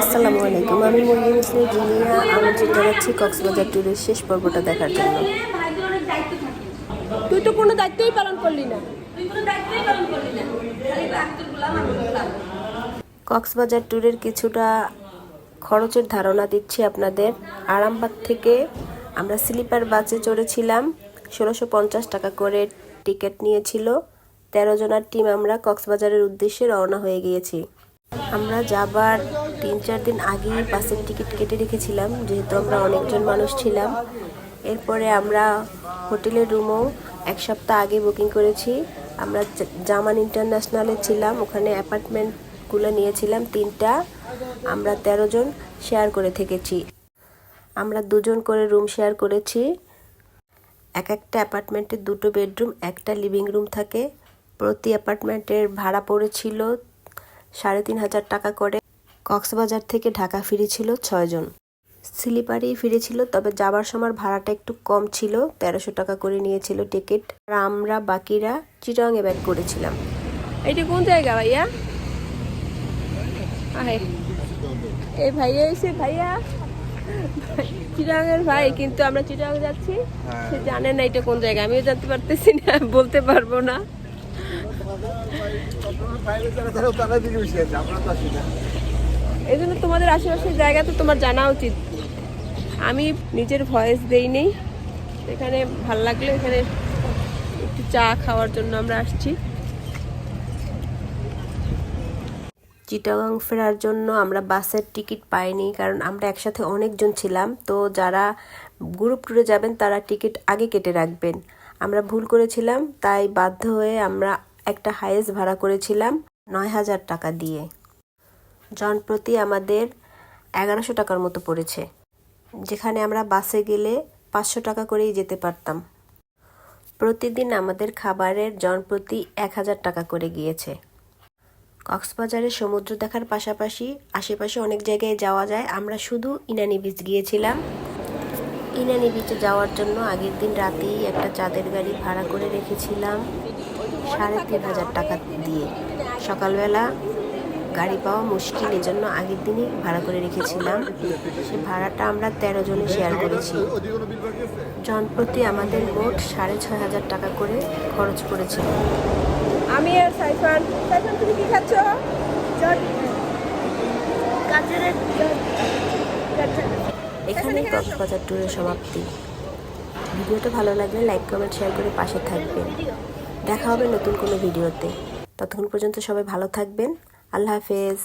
আসসালামু আলাইকুম। আমি মুরগি মুসলিম জিনিয়া আমন্ত্রণ জানাচ্ছি কক্সবাজার ট্যুরের শেষ পর্বটা দেখার জন্য। তুই তো কোনো দায়িত্বই পালন করলি না। কক্সবাজার ট্যুরের কিছুটা খরচের ধারণা দিচ্ছি আপনাদের। আরামবাগ থেকে আমরা স্লিপার বাসে চড়েছিলাম। ষোলোশো পঞ্চাশ টাকা করে টিকিট নিয়েছিল। তেরো জনার টিম আমরা কক্সবাজারের উদ্দেশ্যে রওনা হয়ে গিয়েছি। আমরা যাবার তিন, চার দিন আগেই বাসের টিকিট কেটে রেখেছিলাম, যেহেতু আমরা অনেকজন মানুষ ছিলাম। এরপরে আমরা হোটেলের রুমও এক সপ্তাহ আগে বুকিং করেছি। আমরা জামান ইন্টারন্যাশনালে ছিলাম, ওখানে অ্যাপার্টমেন্টগুলো নিয়েছিলাম তিনটা। আমরা তেরো জন শেয়ার করে থেকেছি। আমরা দুজন করে রুম শেয়ার করেছি। এক একটা অ্যাপার্টমেন্টে দুটো বেডরুম, একটা লিভিং রুম থাকে। প্রতি অ্যাপার্টমেন্টের ভাড়া পড়েছিল সাড়ে তিন হাজার টাকা করে কক্সবাজার থেকে ঢাকা ফিরেছিল ছয়জন। স্লিপারেই ফিরেছিল তবে যাবার সময় ভাড়াটা একটু কম ছিল তেরোশো টাকা করে নিয়েছিল টিকিট। আর আমরা বাকিরা চিটংয়ে ব্যাক করেছিলাম। এটা কোন জায়গা ভাইয়া? আহে। এই ভাইয়া এসে ভাইয়া। চিটাঙের ভাই কিন্তু আমরা চিটাং যাচ্ছি। সে জানে না এটা কোন জায়গা আমিও জানতে পারতেছি না বলতে পারব না। এই জন্য তোমাদের আশেপাশের জায়গা তো তোমার জানা উচিত। আমি নিজের ভয়েস দেই নেই। এখানে ভালো লাগলে এখানে একটু চা খাওয়ার জন্য আমরা আসছি। চিটাগাং ফেরার জন্য আমরা বাসের টিকিট পাইনি, কারণ আমরা একসাথে অনেকজন ছিলাম। তো যারা গ্রুপ ট্যুরে যাবেন, তারা টিকিট আগে কেটে রাখবেন। আমরা ভুল করেছিলাম, তাই বাধ্য হয়ে আমরা একটা হাইয়েস্ট ভাড়া করেছিলাম নয় হাজার টাকা দিয়ে। জনপ্রতি আমাদের এগারোশো টাকার মতো পড়েছে। যেখানে আমরা বাসে গেলে পাঁচশো টাকা করেই যেতে পারতাম। প্রতিদিন আমাদের খাবারের জনপ্রতি এক হাজার টাকা করে গিয়েছে। কক্সবাজারে সমুদ্র দেখার পাশাপাশি আশেপাশে অনেক জায়গায় যাওয়া যায়। আমরা শুধু ইনানি বিচ গিয়েছিলাম। ইনানি বিচে যাওয়ার জন্য আগের দিন রাতেই একটা চাঁদের গাড়ি ভাড়া করে রেখেছিলাম সাড়ে তিন হাজার টাকা দিয়ে। সকালবেলা গাড়ি পাওয়া মুশকিল এজন্য আগের দিনই ভাড়া করে রেখেছিলাম। সে ভাড়াটা আমরা তেরো জনে শেয়ার করেছি। জনপ্রতি আমাদের মোট সাড়ে ছয় হাজার টাকা করে খরচ পড়েছিল। আমি আর সাইফান। সাইফান তুমি কি খাচ্ছ? এখানেই কক্সবাজার ট্যুরের সমাপ্তি। ভিডিওটা ভালো লাগলে লাইক কমেন্ট শেয়ার করে পাশে থাকবেন। দেখা হবে নতুন কোনো ভিডিওতে। ততক্ষণ পর্যন্ত সবাই ভালো থাকবেন। আল্লাহ হাফেজ।